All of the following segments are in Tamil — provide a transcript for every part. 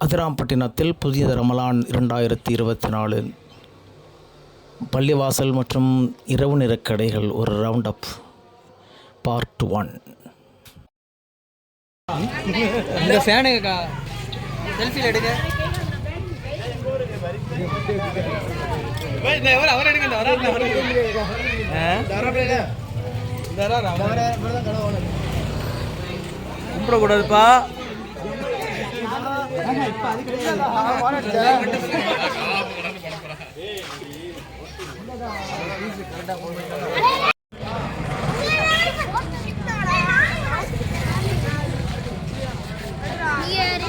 அதிராம்பட்டினத்தில் புதிய ரமலான் இரண்டாயிரத்தி இருபத்தி நாலு. பள்ளிவாசல் மற்றும் இரவு நேரக் கடைகள் ஒரு ரவுண்ட் அப் பார்ட் ஒன் இந்த செல்ஃபியில் எடுங்க. அவர் எடுங்க கும்பிடக்கூடாதுப்பா. நீ யாரு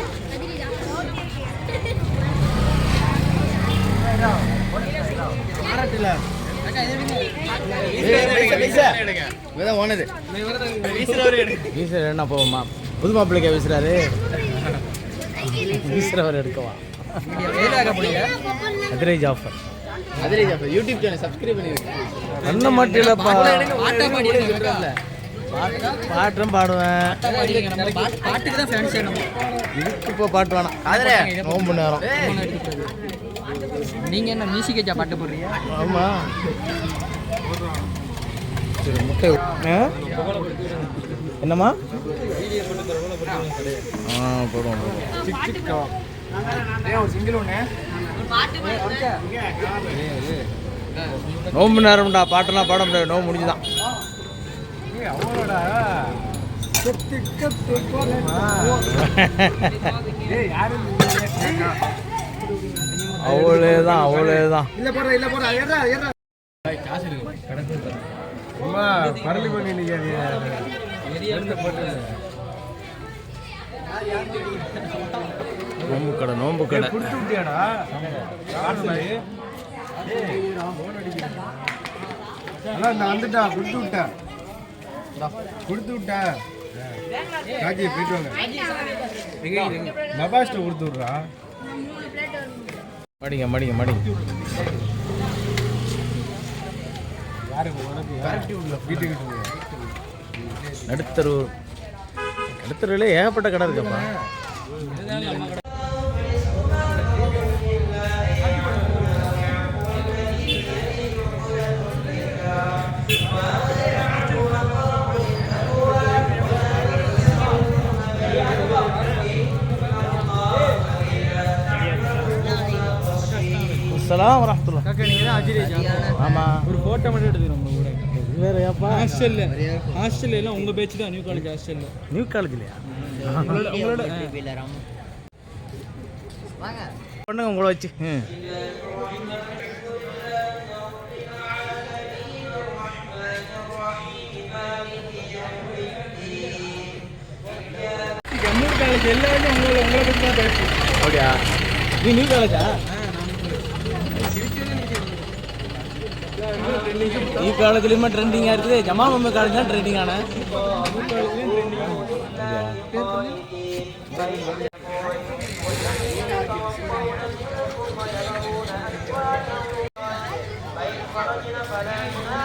அதிரிதா வீசுற என்ன போவோமா புது மாப்பிள்ளைக்கா வீசுறாரு வீசுறவர் எடுக்கவா? அதிரை ஜாஃபர். அதிலே யூடியூப் சேனல் சப்ஸ்கிரைப் பண்ணிருக்கேன் பண்ண மாட்டேலப்பா பாட்டா பாடி பாட்டும் பாடுவேன். பாட்டுக்கு தான் ஃபேன்ஸ் வேணும். இதுக்கு இப்போ பாட்டு வேணாம். நோம்பு நேரம். நீங்க என்ன மியூசிக் பாட்டு போடுறீங்க? ஆமா. முட்டை என்னம்மா? ஆ போடுவோம் போடுவோம். நோம்பு நேரம்டா பாட்டெல்லாம் பாட முடியாது நோம்பு முடிஞ்சுதான். அவ்வளோதான் அவ்வளோதான் நோம்பு கடை நோம்பு கடை. அதான் நான் வந்துட்டா கொடுத்து விட்டேன் கொடுத்து விட்டேன் காக்கி போயிட்டு வாங்க. கொடுத்து விட்றா. மடிங்க மடிங்க மடிங்க. வீட்டுக்கிட்ட நடுத்தரு நடுத்தருவில் ஏகப்பட்ட கடை இருக்குப்பா. தான் அஜிரேஜா ஆமாம் ஒரு போட்டோ மட்டும் எடுத்துக்கிறோம் வேற ஏப்பா ஹாஸ்டல்ல. ஹாஸ்டல்ல எல்லாம் உங்க பேட்ச் தான் நியூ காலேஜ் ஹாஸ்டல்ல நியூ காலேஜ்லையா உங்களோட பண்ணுங்க உங்களை வச்சு. ஜம்மு காலேஜ் எல்லாருமே உங்களை உங்களை பத்தி தான் பேச்சு அப்படியா? நீ நியூ காலேஜா இக்காலத்துலேயுமே ட்ரெண்டிங்காக இருக்குது ஜமால் மொஹமது காலேஜ் தான் ட்ரெண்டிங்கான Thank